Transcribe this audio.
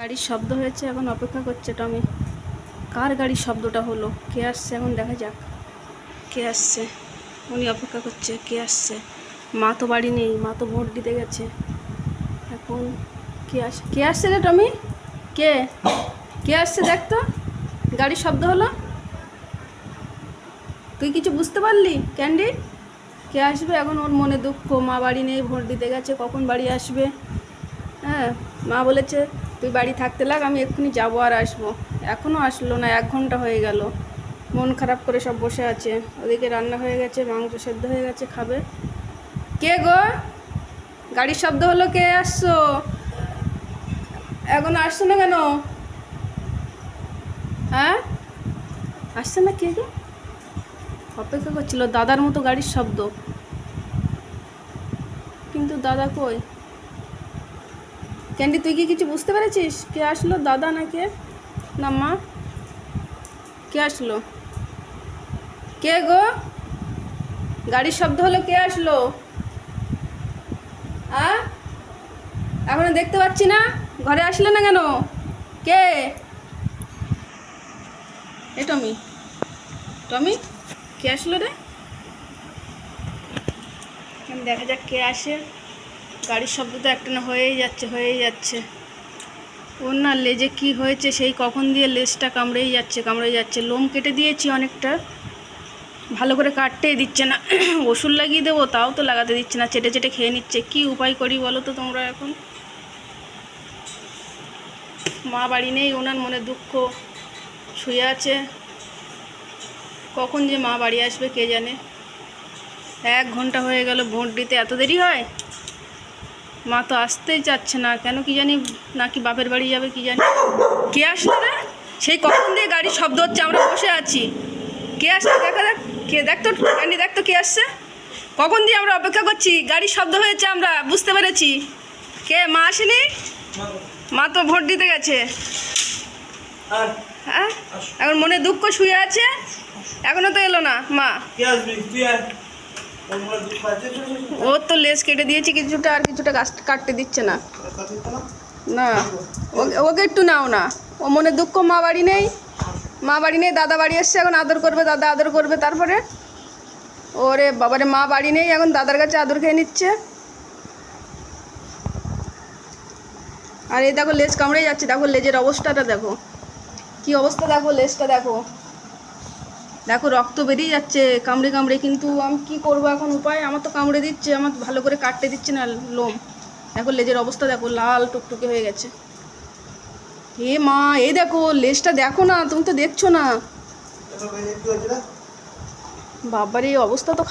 গাড়ির শব্দ হয়েছে, এখন অপেক্ষা করছে টমি। কার গাড়ির শব্দটা হলো? কে আসছে? এখন দেখা যাক। কে আসছে? উনি অপেক্ষা করছে, কে আসছে? মা তো বাড়ি নেই, মা তো ভোট দিতে গেছে। এখন কে আস, কে আসছে রে টমি? কে? কে আসছে দেখ তো? গাড়ির শব্দ হলো? তুই কিছু বুঝতে পারলি? ক্যান্ডি? কে আসবে? এখন ওর মনে দুঃখ। মা বাড়ি নেই, ভোট দিতে গেছে, কখন বাড়ি আসবে? হ্যাঁ মা বলেছে, তুই বাড়ি থাকতে লাগ, আমি এক্ষুনি যাব আর আসব। এখনও আসলো না, এক ঘণ্টা হয়ে গেল। মন খারাপ করে সব বসে আছে। ওদিকে রান্না হয়ে গেছে, মাংস সেদ্ধ হয়ে গেছে, খাবে। কে গো? গাড়ির শব্দ হলো, কে আসছো? এখন আসছো না কেন? হ্যাঁ? আসছে না কে গো? অপেক্ষা করছিল, দাদার মতো গাড়ির শব্দ। কিন্তু দাদা কই? ক্যান্ডি, তুই কি কিছু বুঝতে পেরেছিস? কে আসলো, দাদা না কে না, মা। কে আসলো? কে গো? গাড়ির শব্দ হলো কে আসলো? আ? এখনও দেখতে পাচ্ছি না? ঘরে আসলে না কেন? কে? এ টমি। টমি, কে আসলো রে? দেখা যাক কে আসে। গাড়ির শব্দ তো একটা না হয়েই যাচ্ছে হয়েই যাচ্ছে। ওর না লেজে কি হয়েছে, সেই কখন দিয়ে লেজটা কামড়েই যাচ্ছে কামড়েই যাচ্ছে। লোম কেটে দিয়েছি অনেকটা। ভালো করে কাটতেই দিচ্ছে না। ওষুধ লাগিয়ে দেবো, তাও তো লাগাতে দিচ্ছে না। চেটে চেটে খেয়ে নিচ্ছে। কি উপায় করি বলো তো তোমরা এখন? মা বাড়ি নেই, ওনার মনে দুঃখ। শুয়ে আছে। কখন যে মা বাড়ি আসবে কে জানে? এক ঘণ্টা হয়ে গেল ভোট দিতে। এত দেরি হয়? মা তো আসতেই চাচ্ছে না। কেন কি জানি নাকি বাপের বাড়ি যাবে, কি জানি। কে আসলো রে? সেই কখন দিয়ে গাড়ির শব্দ হচ্ছে, আমরা বসে আছি। কে আসছে? দেখা দেখ কে? দেখ তো ক্যান্ডি দেখ তো কে আসছে। কখন দিয়ে আমরা অপেক্ষা করছি? গাড়ির শব্দ হয়েছে আমরা, বুঝতে পেরেছি। কে? মা আসেনি? মা তো ভোট দিতে গেছে। হ্যাঁ? এখন মনে দুঃখ শুয়ে আছে? এখনও তো এলো না, মা। ওর তো লেজ কেটে দিয়েছি, কিছুটা আর কিছুটা গাছ কাটতে দিচ্ছে না। না? ওকে একটু নাও না। ও মনে দুঃখ, মা বাড়ি নেই। মা বাড়ি নেই, দাদা বাড়ি এসছে, এখন আদর করবে, দাদা আদর করবে, তারপরে? ওরে বাবারে, মা বাড়ি নেই, এখন দাদার কাছে আদর খেয়ে নিচ্ছে। আর এই দেখো, লেজ কামড়ে যাচ্ছে, দেখো লেজের অবস্থাটা দেখো। কি অবস্থা দেখো, লেজটা দেখো। দেখো, রক্ত বেরিয়ে যাচ্ছে, কামড়ে কামড়ে, কিন্তু আমি কি করব এখন উপায়? আমার তো কামড়ে দিচ্ছে, আমার ভালো করে কাটতে দিচ্ছে না লোম। দেখো, লেজের অবস্থা দেখো, লাল টুকটুকে হয়ে গেছে। এ মা, এ দেখো, লেজটা দেখো না, তুমি তো দেখছ না? বাবার, এই অবস্থা তো